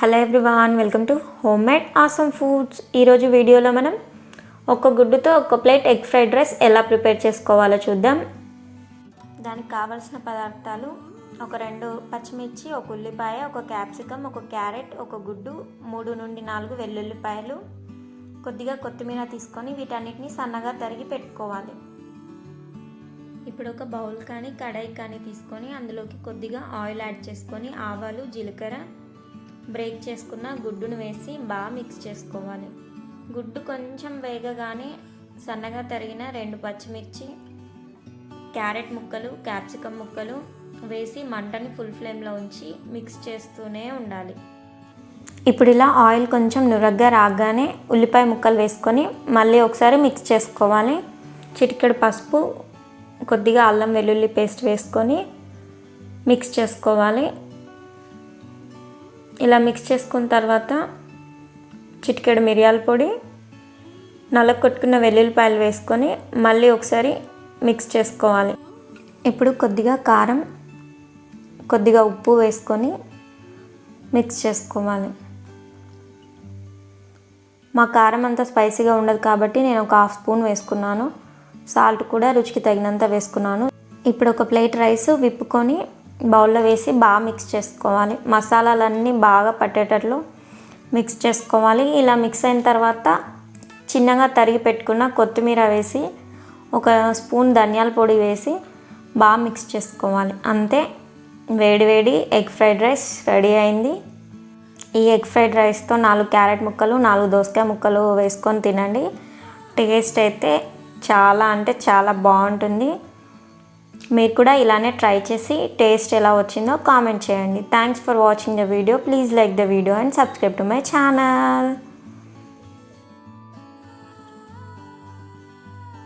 Hello everyone welcome to home made awesome foods ఈరోజు వీడియోలో మనం ఒక గుడ్డుతో ఒక ప్లేట్ ఎగ్ ఫ్రైడ్ రైస్ ఎలా ప్రిపేర్ చేసుకోవాలో చూద్దాం. దానికి కావలసిన పదార్థాలు ఒక రెండు పచ్చిమిర్చి ఒక ఉల్లిపాయ ఒక క్యాప్సికమ్ ఒక క్యారెట్ ఒక గుడ్డు మూడు నుండి నాలుగు వెల్లుల్లిపాయలు. కొద్దిగా కొత్తిమీర తీసుకొని వీటన్నిటిని సన్నగా తరిగి పెట్టుకోవాలి. ఇప్పుడు ఒక బౌల్ కానీ కడాయి కానీ తీసుకొని అందులోకి కొద్దిగా ఆయిల్ యాడ్ చేసుకొని ఆవాలు జీలకర్ర బ్రేక్ చేసుకున్న గుడ్డును వేసి బాగా మిక్స్ చేసుకోవాలి. గుడ్డు కొంచెం వేగగానే సన్నగా తరిగిన రెండు పచ్చిమిర్చి క్యారెట్ ముక్కలు క్యాప్సికమ్ ముక్కలు వేసి మంటని ఫుల్ ఫ్లేమ్లో ఉంచి మిక్స్ చేస్తూనే ఉండాలి. ఇప్పుడు ఇలా ఆయిల్ కొంచెం నురగ్గా రాగానే ఉల్లిపాయ ముక్కలు వేసుకొని మళ్ళీ ఒకసారి మిక్స్ చేసుకోవాలి. చిటికెడు పసుపు కొద్దిగా అల్లం వెల్లుల్లి పేస్ట్ వేసుకొని మిక్స్ చేసుకోవాలి. ఇలా మిక్స్ చేసుకున్న తర్వాత చిటికెడు మిరియాల పొడి నల్ల కొట్టుకున్న వెల్లుల్లిపాయలు వేసుకొని మళ్ళీ ఒకసారి మిక్స్ చేసుకోవాలి. ఇప్పుడు కొద్దిగా కారం కొద్దిగా ఉప్పు వేసుకొని మిక్స్ చేసుకోవాలి. మా కారం అంత స్పైసీగా ఉండదు కాబట్టి నేను ఒక హాఫ్ స్పూన్ వేసుకున్నాను. సాల్ట్ కూడా రుచికి తగినంత వేసుకున్నాను. ఇప్పుడు ఒక ప్లేట్ రైస్ విప్పుకొని బౌల్లో వేసి బాగా మిక్స్ చేసుకోవాలి. మసాలాలన్నీ బాగా పట్టేటట్లు మిక్స్ చేసుకోవాలి. ఇలా మిక్స్ అయిన తర్వాత చిన్నగా తరిగి పెట్టుకున్న కొత్తిమీర వేసి ఒక స్పూన్ ధనియాల పొడి వేసి బాగా మిక్స్ చేసుకోవాలి. అంతే. వేడి వేడి ఎగ్ ఫ్రైడ్ రైస్ రెడీ అయింది. ఈ ఎగ్ ఫ్రైడ్ రైస్తో నాలుగు క్యారెట్ ముక్కలు నాలుగు దోసకాయ ముక్కలు వేసుకొని తినండి. టేస్ట్ అయితే చాలా అంటే చాలా బాగుంటుంది. మీరు కూడా ఇలానే ట్రై చేసి టేస్ట్ ఎలా వచ్చిందో కామెంట్ చేయండి. Thanks for watching the video please like the video and subscribe to my channel